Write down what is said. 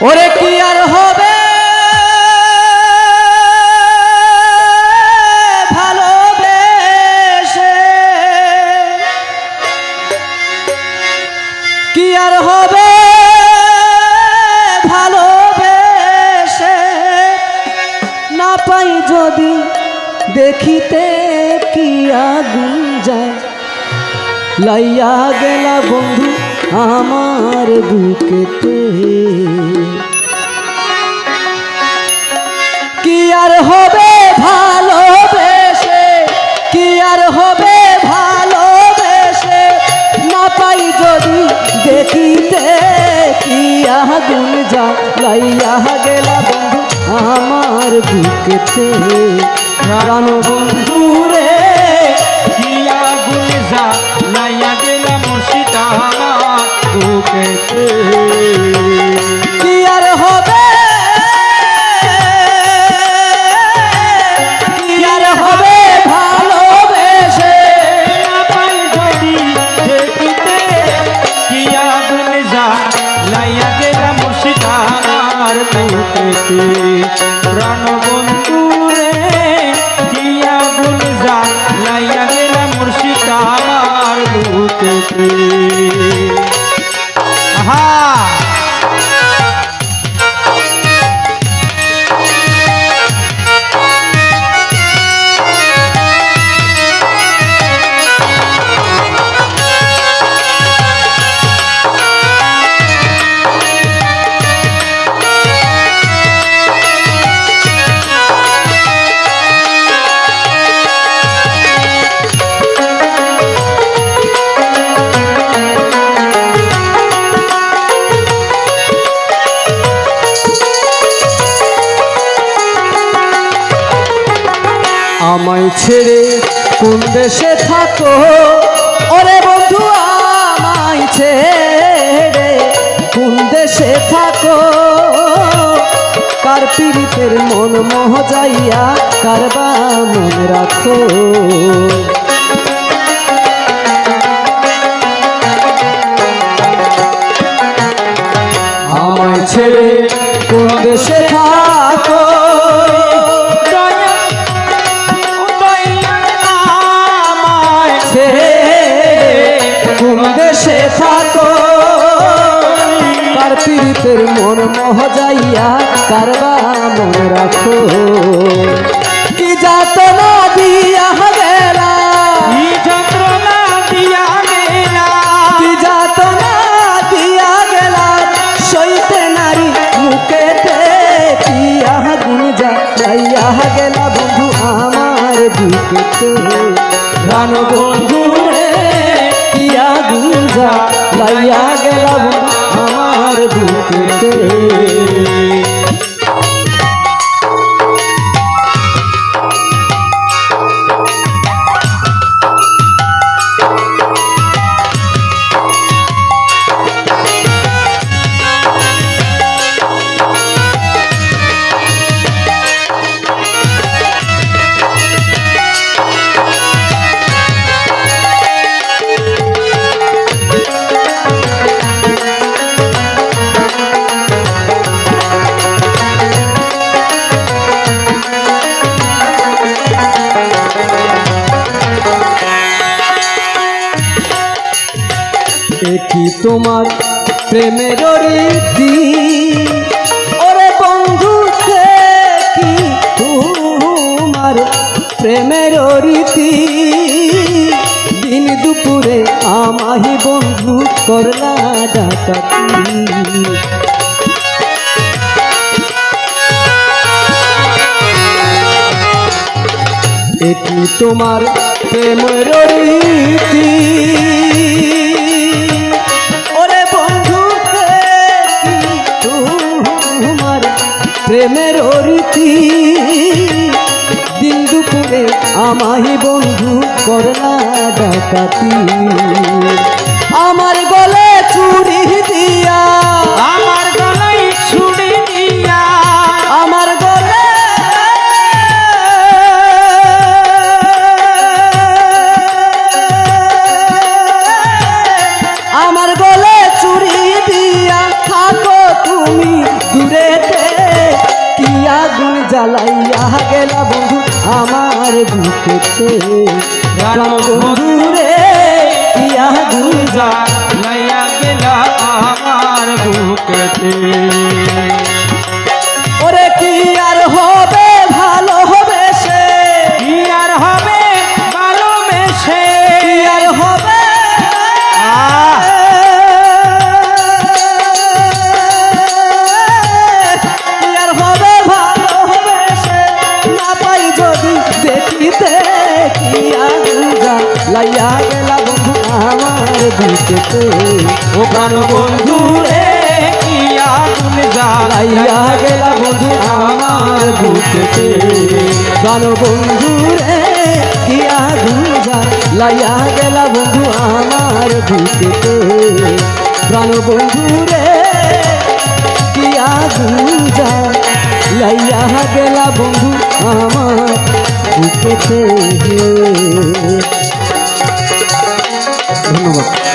ওরে কি আর হবে? ভালোবেসে কি আর হবে? যদি দেখিতে কি আগুন যায়, লাইয়া গেলা বন্ধু আমার বুকেতে। কি আর হবে ভালোবেসে, কি আর হবে ভালোবেসে, না পাই যদি দেখিতে কি আগুন যা লাইয়া গেলা বন্ধু আমার বুকেতে প্রাণ বন্ধু রে কিয়া গুলজা লাইয়া গেলাম সীতা আমার বুকেতে হবে? লাইয়া গেলাম সীতা আমার বুকেতে প্রাণ বন্ধু রে কিয়া গুলজা লাইয়া গেলাম আমায় ছেড়ে কোন দেশে থাকো? ওরে বন্ধু, আমায় ছেড়ে কোন দেশে থাকো? কার পীড়িতের মন মোহ যাইয়া কারবা মন রাখো? আমায় ছেড়ে কোন দেশে থাকো পীড়িতের মন মোহ যাইয়া কারবা মন রাখো। কি যাত না দিয়া গেলা? কি যাত না দিয়া গেলা? সইতে নারী মুখেতে কি আগুন যা লাইয়া গেলা বন্ধু আমার রে লাইয়া গেলা বন্ধু আমার বুকেতে তোমার প্রেমের রীতি। ওরে বন্ধু দেখি তোমার প্রেমের রীতি? দিন দুপুরে আমাহি বন্ধু করলা ডাকাতি এটি তোমার প্রেমের রীতি? আমাহি বন্ধু করলা ডাকাতি। আমার গলে চুরি দিয়া। আমার জ্বালাইয়া গেল বন্ধু আমার বুকেতে প্রাণ বন্ধু রে ইয়া দুজা লাইয়া গেলা আমার বুকেতে বুকেতে ও প্রাণ বন্ধু রে, কি আগুন লাইয়া জ্বালাইয়া গেলা বন্ধু আমার বুকেতে। প্রাণ বন্ধু রে, কি আগুজা লাইয়া গেলা বন্ধু আমার বুকেতে। প্রাণ বন্ধু রে, কি আগুজা লাইয়া গেলা বন্ধু আমার বুকেতে। ধন্যবাদ।